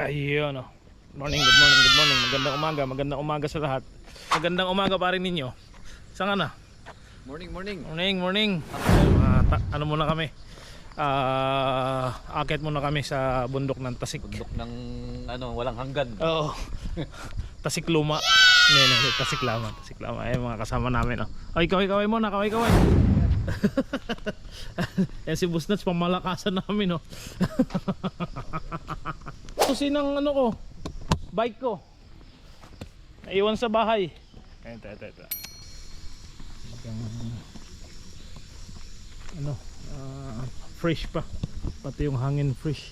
Ayun oh. Morning, good morning, good morning. Magandang umaga, magandang umaga sa lahat. Magandang umaga pa rin ninyo. Saan ka na? Morning, morning. Morning, morning. Ta- ano muna kami? Ah, akit muna kami sa bundok ng Tasik. Bundok ng ano, walang hanggan. Oo. Tasik Luma. Hindi, hindi, hindi. Tasik Lama. Tasik Lama. Ay, mga kasama namin. Oh. Ay, kaway-kaway muna. Kaway-kaway. Yan si Busnats, pamalakasan namin. Oh. Susi ng ano ko, bike ko. Naiwan sa bahay. Ito, ito, ito. Ano, ah, fresh pa. Pati yung hangin fresh.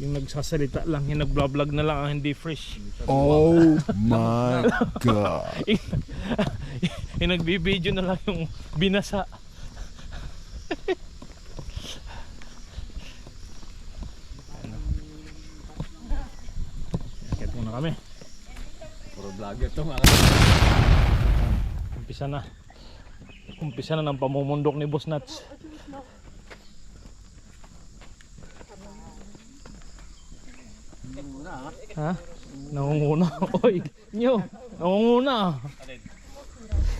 Yung nagsasalita lang, yung nagblog na lang ang hindi fresh. Oh my god. yung nagbibideo na lang yung binasa. Muna kami. Puro vlogger to mga Umpisa na. Umpisa na ng pamumundok ni Boss Nuts. Ha? Nangunguna. Oy, nyo. Nangunguna.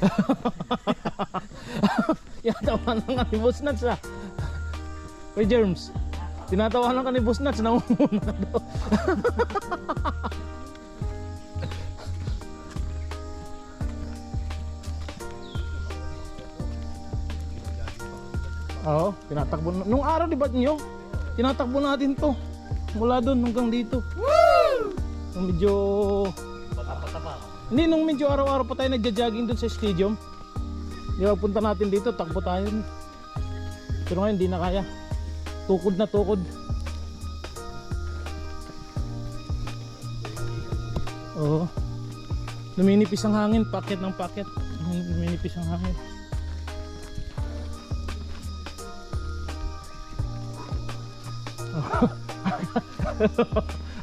Yatawanan ka ni Boss Nuts ah. Oy, Germs. Tinatawanan ka ni Boss Nuts. Nangunguna daw. Oo, tinatakbo na. Nung araw di ba nyo? Tinatakbo natin to. Mula doon hanggang dito. Woo! Nung medyo... Hindi, nung medyo araw-araw pa tayo nagja-jogging doon sa stadium. Di ba punta natin dito, takbo tayo. Pero ngayon, hindi na kaya. Tukod na tukod. Oo. Luminipis ang hangin, paket ng paket. Luminipis ang hangin.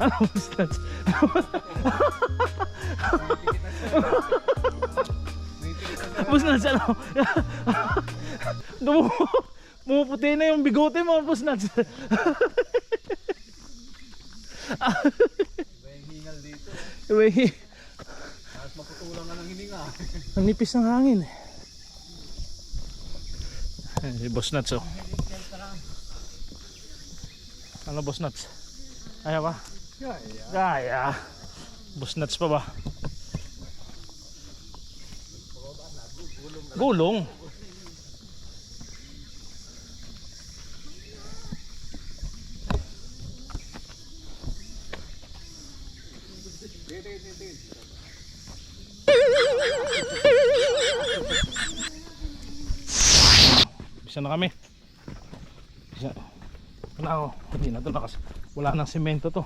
Ano mo stats? Bus na ano? Dumu Pumuputi na yung bigote mo, Bus Nuts. May hingal dito. Uy, Tapos maputulang ka ng hininga. Ang nipis ng hangin. Si Boss Nuts oh. Ano Boss Nuts? Kaya ba? Kaya. Boss Nuts pa ba? Gulong. Bisa na kami. Bisa. Wala ako. Hindi na to nakas. Wala nang semento to.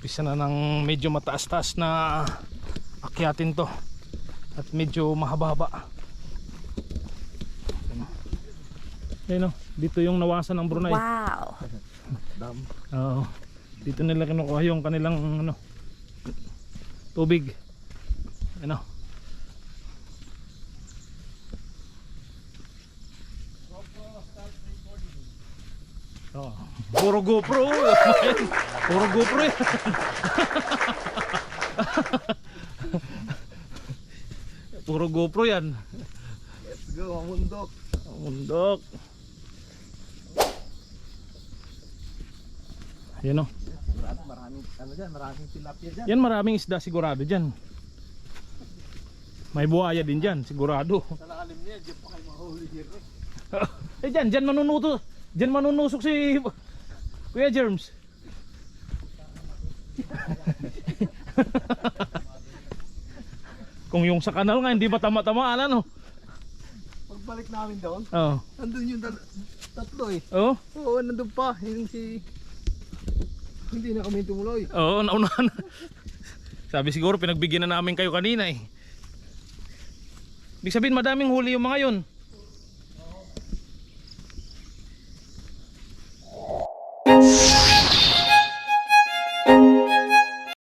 Bisa na ng medyo mataas-taas na akyatin to. At medyo mahaba-haba. Ayun o. Dito yung nawasan ng Brunei. Wow. Dam. Oo. Dito nila kinukuha yung kanilang ano tubig. Ano? Oh. Puro GoPro. Puro GoPro yan. Puro GoPro yan. Let's go, ang mundok. Ang Mundok. O. Sigurado maraming, ano dyan, maraming tilapia dyan. Yan maraming isda sigurado dyan. May buhaya din dyan, sigurado. Sa lalim niya, dyan pa kayo mahuli dito. eh dyan, dyan manunuto. Dyan manunusok si Kuya Germs. Kung yung sa kanal nga, hindi ba tama-tamaan ano? Pagbalik namin doon, Oo. nandun yung tatlo eh. Oo. Oo, nandun pa. Yung si... Hindi na kami tumuloy. Oo, naunahan na. Sabi siguro pinagbigyan na namin kayo kanina eh. Ibig sabihin madaming huli yung mga yon.